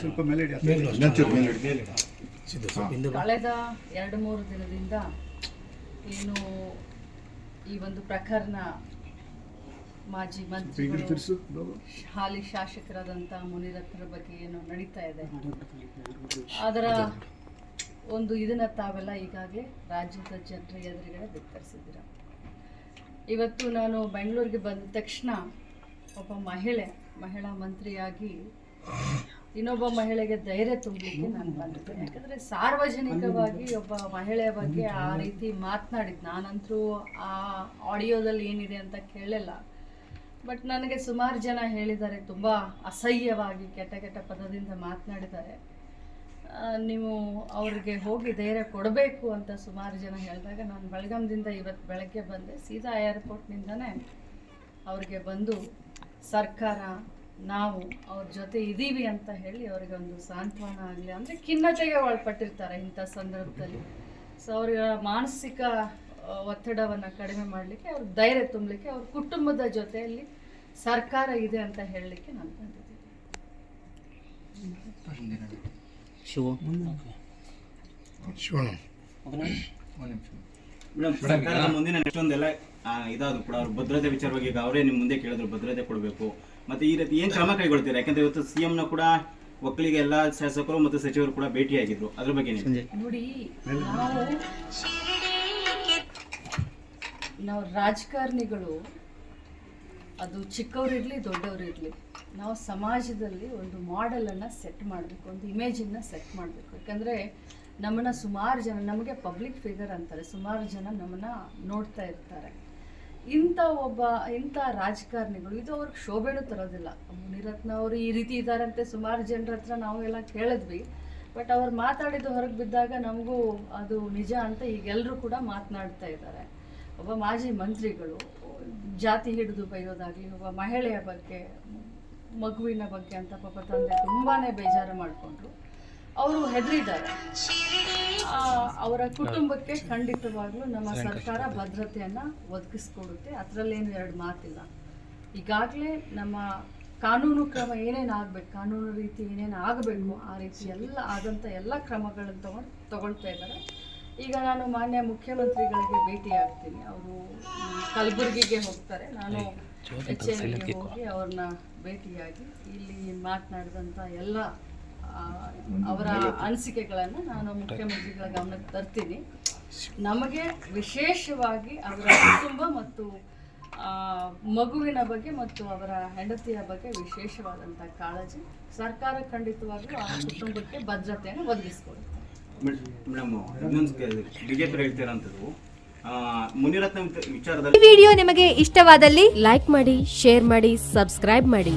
ಸ್ವಲ್ಪ ಮೇಲೆ ಇಡಿ. ಕಳೆದ ಎರಡು ಮೂರು ದಿನದಿಂದ ಏನು ಈ ಒಂದು ಪ್ರಕರಣ ಮಾಜಿ ಮಂತ್ರಿ ಮಂತ್ರಿಗಳು. ಹಾಲಿ ಶಾಸಕರಾದಂತಹ ಮುನಿರತ್ನರ ಬಗ್ಗೆ ಏನು ನಡೀತಾ ಇದೆ? ಅದರ ಒಂದು ಇದನ್ನ ತಾವೆಲ್ಲ ಈಗಾಗಲೇ ರಾಜ್ಯದ ಜನರ ಎದುರುಗಡೆ ಬಿತ್ತರಿಸಿದ್ದೀರಾ ಇವತ್ತು ನಾನು ಬೆಂಗಳೂರಿಗೆ ಬಂದ ತಕ್ಷಣ ಒಬ್ಬ ಮಹಿಳೆ ಮಹಿಳಾ ಮಂತ್ರಿಯಾಗಿ ಇನ್ನೊಬ್ಬ ಮಹಿಳೆಗೆ ಧೈರ್ಯ ತುಂಬಲಿಕ್ಕೆ ನಾನು ಬಂದಿದ್ದೆ ಯಾಕಂದ್ರೆ ಸಾರ್ವಜನಿಕವಾಗಿ ಒಬ್ಬ ಮಹಿಳೆಯ ಬಗ್ಗೆ ಆ ರೀತಿ ಮಾತನಾಡಿದ್ದು. ನಾನಂತರೂ ಆ ಆಡಿಯೋದಲ್ಲಿ ಏನಿದೆ ಅಂತ ಕೇಳಲಿಲ್ಲ. ಬಟ್ ನನಗೆ ಸುಮಾರು ಜನ ಹೇಳಿದ್ದಾರೆ, ತುಂಬ ಅಸಹ್ಯವಾಗಿ ಕೆಟ್ಟ ಕೆಟ್ಟ ಪದದಿಂದ ಮಾತನಾಡಿದ್ದಾರೆ. ನೀವು ಅವ್ರಿಗೆ ಹೋಗಿ ಧೈರ್ಯ ಕೊಡಬೇಕು ಅಂತ ಸುಮಾರು ಜನ ಹೇಳಿದಾಗ ನಾನು ಬೆಳಗಾಂದಿಂದ ಇವತ್ತು ಬೆಳಗ್ಗೆ ಬಂದೆ. ಸೀದಾ ಏರ್ಪೋರ್ಟ್ನಿಂದನೇ ಅವ್ರಿಗೆ ಬಂದು ಸರ್ಕಾರ ನಾವು ಅವ್ರ ಜೊತೆ ಇದ್ದೀವಿ ಅಂತ ಹೇಳಿ ಅವರಿಗೆ ಒಂದು ಸಾಂತ್ವನ ಆಗಲಿ ಅಂದರೆ ಖಿನ್ನತೆಗೆ ಒಳಪಟ್ಟಿರ್ತಾರೆ ಇಂಥ ಸಂದರ್ಭದಲ್ಲಿ. ಸೊ ಅವರ ಮಾನಸಿಕ ಒತ್ತಡವನ್ನು ಕಡಿಮೆ ಮಾಡಲಿಕ್ಕೆ ಅವ್ರ ಧೈರ್ಯ ತುಂಬಲಿಕ್ಕೆ ಅವ್ರ ಕುಟುಂಬದ ಜೊತೆಯಲ್ಲಿ ಸರ್ಕಾರ ಇದೆ ಅಂತ ಹೇಳಲಿಕ್ಕೆ ನಾನು ಬಂದಿದ್ದೀನಿ. ಮೇಡಮ್ ಸರ್ಕಾರದ ಮುಂದಿನ ನೆಕ್ಸ್ಟ್ ಒಂದೆಲ್ಲ ಆ, ಇದಾದ್ರು ಕೂಡ ಅವ್ರ ಭದ್ರತೆ ವಿಚಾರವಾಗಿ ಈಗ ಅವರೇ ನಿಮ್ಮ ಮುಂದೆ ಕೇಳಿದ್ರು ಭದ್ರತೆ ಕೊಡಬೇಕು. ಮತ್ತೆ ಈ ರೀತಿ ಏನ್ ಕ್ರಮ ಕೈಗೊಳ್ತೀರಾ? ಯಾಕಂದ್ರೆ ಇವತ್ತು ಸಿಎಂ ನ ಕೂಡ ಒಕ್ಕಲಿಗೆ ಎಲ್ಲ ಶಾಸಕರು ಮತ್ತು ಸಚಿವರು ಕೂಡ ಭೇಟಿಯಾಗಿದ್ರು. ಅದ್ರ ಬಗ್ಗೆ ನೀವು ನೋಡಿ ನಾವು ನಾವು ರಾಜಕಾರಣಿಗಳು ಅದು ಚಿಕ್ಕವರಿರಲಿ ದೊಡ್ಡವರಿರಲಿ ನಾವು ಸಮಾಜದಲ್ಲಿ ಒಂದು ಮಾಡೆಲನ್ನು ಸೆಟ್ ಮಾಡಬೇಕು ಒಂದು ಇಮೇಜನ್ನು ಸೆಟ್ ಮಾಡಬೇಕು. ಯಾಕಂದರೆ ನಮ್ಮನ್ನು ಸುಮಾರು ಜನ ನಮಗೆ ಪಬ್ಲಿಕ್ ಫಿಗರ್ ಅಂತಾರೆ ಸುಮಾರು ಜನ ನಮ್ಮನ್ನು ನೋಡ್ತಾ ಇರ್ತಾರೆ. ಇಂಥ ಒಬ್ಬ ಇಂಥ ರಾಜಕಾರಣಿಗಳು ಇದು ಅವ್ರಿಗೆ ಶೋಭೆನೂ ತರೋದಿಲ್ಲ. ಮುನಿರತ್ನ ಅವರು ಈ ರೀತಿ ಇದ್ದಾರಂತೆ ಸುಮಾರು ಜನರ ಹತ್ರ ನಾವು ಎಲ್ಲ ಕೇಳಿದ್ವಿ. ಬಟ್ ಅವ್ರು ಮಾತಾಡಿದ್ದು ಹೊರಗೆ ಬಿದ್ದಾಗ ನಮಗೂ ಅದು ನಿಜ ಅಂತ ಈಗೆಲ್ಲರೂ ಕೂಡ ಮಾತನಾಡ್ತಾ ಇದ್ದಾರೆ. ಒಬ್ಬ ಮಾಜಿ ಮಂತ್ರಿಗಳು ಜಾತಿ ಹಿಡಿದು ಬೈಯೋದಾಗಲಿ ಒಬ್ಬ ಮಹಿಳೆಯ ಬಗ್ಗೆ ಮಗುವಿನ ಬಗ್ಗೆ ಅಂತ ಪಾಪ ತಂದೆ ತುಂಬಾ ಬೇಜಾರು ಮಾಡಿಕೊಂಡ್ರು. ಅವರು ಹೆದರಿದ್ದಾರೆ. ಅವರ ಕುಟುಂಬಕ್ಕೆ ಖಂಡಿತವಾಗ್ಲೂ ನಮ್ಮ ಸರ್ಕಾರ ಭದ್ರತೆಯನ್ನ ಒದಗಿಸ್ಕೊಡುತ್ತೆ. ಅದರಲ್ಲೇನು ಎರಡು ಮಾತಿಲ್ಲ. ಈಗಾಗಲೇ ನಮ್ಮ ಕಾನೂನು ಕ್ರಮ ಏನೇನು ಆಗ್ಬೇಕು ಕಾನೂನು ರೀತಿ ಏನೇನು ಆಗಬೇಕು ಆ ರೀತಿ ಎಲ್ಲ ಆದಂಥ ಎಲ್ಲ ಕ್ರಮಗಳನ್ನು ತಗೊಂಡು ತಗೊಳ್ತಾ ಇದ್ದಾರೆ. ಈಗ ನಾನು ಮಾನ್ಯ ಮುಖ್ಯಮಂತ್ರಿಗಳಿಗೆ ಭೇಟಿ ಆಗ್ತೀನಿ ಅವರು ಕಲಬುರಗಿಗೆ ಹೋಗ್ತಾರೆ. ನಾನು ಎಚ್ ಹೋಗಿ ಅವ್ರನ್ನ ಭೇಟಿಯಾಗಿ ಇಲ್ಲಿ ಮಾತನಾಡಿದಂಥ ಎಲ್ಲ ಅವರ ಅನಿಸಿಕೆಗಳನ್ನು ನಾನು ಮುಖ್ಯಮಂತ್ರಿಗಳ ಗಮನಕ್ಕೆ ತರ್ತೀನಿ. ನಮಗೆ ವಿಶೇಷವಾಗಿ ಅವರ ಕುಟುಂಬ ಮತ್ತು ಮಗುವಿನ ಬಗ್ಗೆ ಮತ್ತು ಅವರ ಹೆಂಡತಿಯ ಬಗ್ಗೆ ವಿಶೇಷವಾದಂಥ ಕಾಳಜಿ ಸರ್ಕಾರ ಖಂಡಿತವಾಗ್ಲೂ ಆ ಕುಟುಂಬಕ್ಕೆ ಭದ್ರತೆಯನ್ನು ಒದಗಿಸ್ಕೊಡುತ್ತೆ. ಮೇಡಮ್ ಇನ್ನೊಂದು ಬಿಜೆಪಿ ಹೇಳ್ತಿರೋಂಥದ್ದು ಆ, ಮುನಿರತ್ನ ವಿಚಾರದಲ್ಲಿ ಈ ವಿಡಿಯೋ ನಿಮಗೆ ಇಷ್ಟವಾದಲ್ಲಿ ಲೈಕ್ ಮಾಡಿ ಶೇರ್ ಮಾಡಿ ಸಬ್ಸ್ಕ್ರೈಬ್ ಮಾಡಿ.